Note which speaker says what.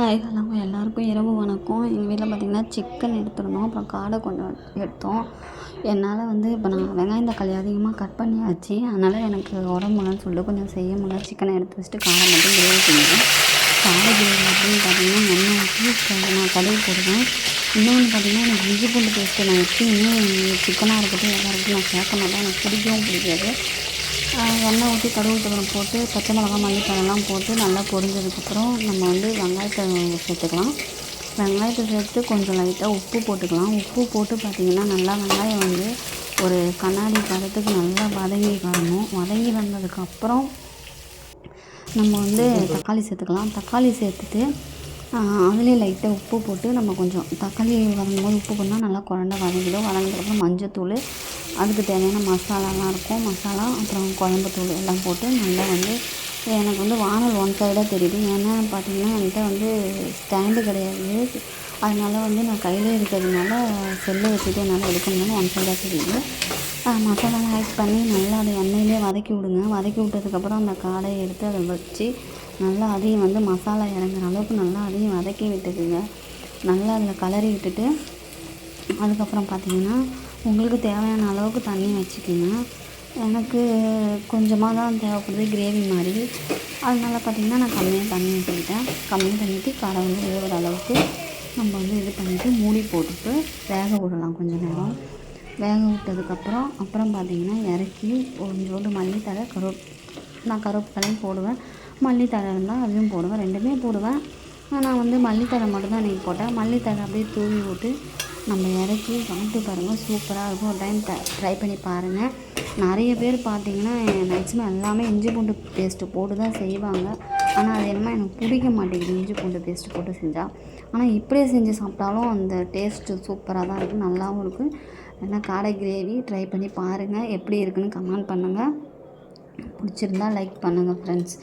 Speaker 1: Hi hello எல்லாருக்கும் இரவு வணக்கம். எங்கள் வீட்டில் பார்த்திங்கன்னா சிக்கன் எடுத்துருந்தோம். அப்புறம் காடை கொஞ்சம் எடுத்தோம். என்னால் வந்து இப்போ நான் வெங்காயம் தக்காளி அதிகமாக கட் பண்ணியாச்சு. அதனால் எனக்கு உடம்பு முடியலன்னு சொல்லிட்டு கொஞ்சம் செய்ய முடியல. சிக்கனை எடுத்து வச்சுட்டு காடை மட்டும் கிரேவி செஞ்சேன் காடை கிரேவி அப்படின்னு பார்த்தீங்கன்னா எண்ணெய் ஊற்றி நான் கடுகு போடுவேன். இன்னொன்று பார்த்தீங்கன்னா எனக்கு இஞ்சி பூண்டு பேஸ்ட்டு நான் எப்பயுமே சிக்கனாக இருக்கட்டும் எதாக இருக்கட்டும் நான் சேர்க்க மாட்டேன். எனக்கு பிடிக்கவும் பிடிக்காது. எண்ணெய் ஊற்றி கடுகு உளுத்தம்பருப்பு போட்டு பச்சை மிளகா மல்லித்தழைலாம் போட்டு நல்லா பொரிஞ்சதுக்கப்புறம் நம்ம வந்து வெங்காயத்தை சேர்த்துக்கலாம். வெங்காயத்தை சேர்த்து கொஞ்சம் லைட்டாக உப்பு போட்டுக்கலாம். உப்பு போட்டு பார்த்திங்கன்னா நல்லா வெங்காயம் வந்து ஒரு கண்ணாடி பதத்துக்கு நல்லா வதங்கி வரணும். வதங்கி வந்ததுக்கப்புறம் நம்ம வந்து தக்காளி சேர்த்துக்கலாம். தக்காளி சேர்த்துட்டு அதுலேயே லைட்டாக உப்பு போட்டு நம்ம கொஞ்சம் தக்காளி வரும்போது போது உப்பு போட்டால் நல்லா குழந்த வதங்கிடும். வதங்கினதுக்கப்புறம் மஞ்சத்தூள் அதுக்கு தேவையான மசாலாலாம் இருக்கும். மசாலா அப்புறம் குழம்பு தூள் எல்லாம் போட்டு நல்லா வந்து எனக்கு வந்து வானல் ஒன் சைடாக தெரியுது. ஏன்னா பார்த்திங்கன்னா என்கிட்ட வந்து ஸ்டாண்டு கிடையாது. அதனால் வந்து நான் கையிலே இருக்கிறதுனால செல்லை வச்சுட்டு என்னால் எடுக்க முடியும் ஒன் சைடாக தெரியுது. மசாலாலாம் ஆட் பண்ணி நல்லா அதை எண்ணெயிலே வதக்கி விடுங்க. வதக்கி விட்டதுக்கப்புறம் அந்த காடையை எடுத்து அதை வச்சு நல்லா அதையும் வந்து மசாலா இறங்குற அளவுக்கு நல்லா அதையும் வதக்கி விட்டுக்குங்க. நல்லா அதில் கலரி விட்டுட்டு அதுக்கப்புறம் பார்த்திங்கன்னா உங்களுக்கு தேவையான அளவுக்கு தண்ணி வச்சுக்கோங்க. எனக்கு கொஞ்சமாக தான் தேவைப்படுது கிரேவி மாதிரி. அதனால பார்த்திங்கன்னா நான் கம்மியாக தண்ணி ஊற்றிக்கிட்டேன். கம்மியாக தண்ணி ஊற்றி காரம் வந்து வேகிற அளவுக்கு நம்ம வந்து இது பண்ணிவிட்டு மூடி போட்டுட்டு வேக விடலாம் கொஞ்சம் நேரம். வேக விட்டதுக்கப்புறம் அப்புறம் பார்த்திங்கன்னா இறக்கி கொஞ்சோண்டு மல்லித்தலை கருவேப் நான் கருவேப்பிலையும் போடுவேன். மல்லித்தழை இருந்தால் அதையும் போடுவேன். ரெண்டுமே போடுவேன். நான் வந்து மல்லித்தழை மட்டும்தான் இன்றைக்கி போட்டேன். மல்லித்தழை அப்படியே தூவி விட்டு நம்ம இறக்கி சாப்பிட்டு பாருங்கள் சூப்பராக இருக்கும். ஒரு டைம் ட்ரை பண்ணி பாருங்கள் நிறைய பேர் பார்த்தீங்கன்னா மேக்ஸிமம் எல்லாமே இஞ்சி பூண்டு பேஸ்ட்டு போட்டு தான் செய்வாங்க. ஆனால் அது என்னமோ எனக்கு பிடிக்க மாட்டேங்குது இஞ்சி பூண்டு பேஸ்ட்டு போட்டு செஞ்சால் ஆனால் இப்படியே செஞ்சு சாப்பிட்டாலும் அந்த டேஸ்ட்டு சூப்பராக தான் இருக்குது நல்லாவும் இருக்குது ஏன்னா காடை கிரேவி ட்ரை பண்ணி பாருங்கள் எப்படி இருக்குன்னு கமெண்ட் பண்ணுங்கள் பிடிச்சிருந்தா லைக் பண்ணுங்கள் ஃப்ரெண்ட்ஸ்